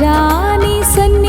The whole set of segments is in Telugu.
जाने सन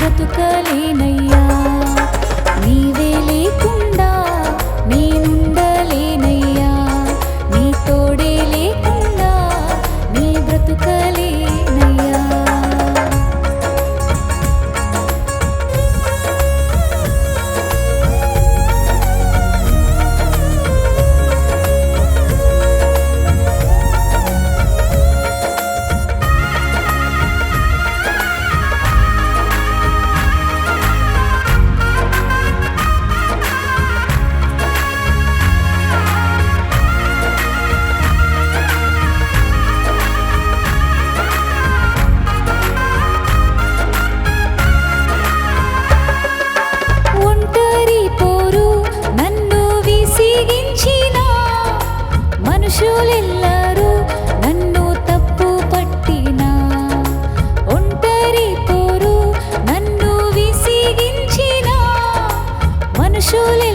బ్రతుకలేనయ్యా. আসলে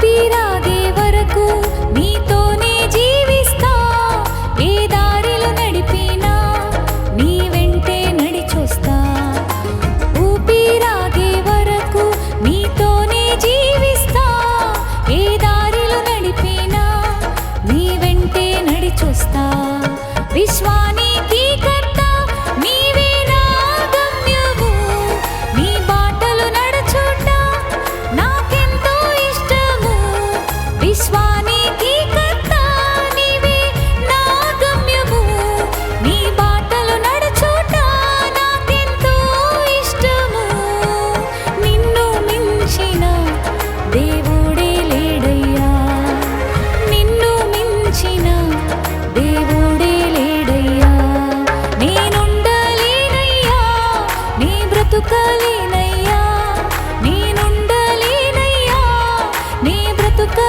తీరాదే వరకు నీతో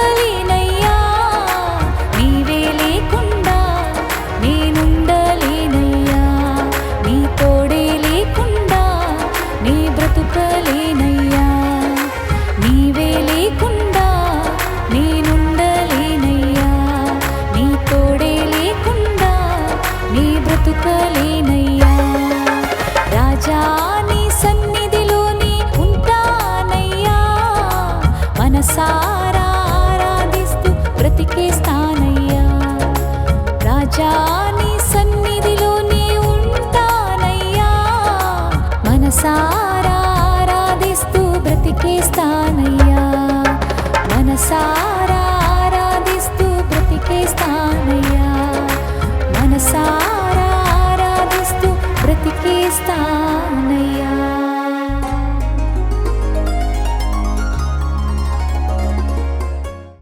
காதலி que está.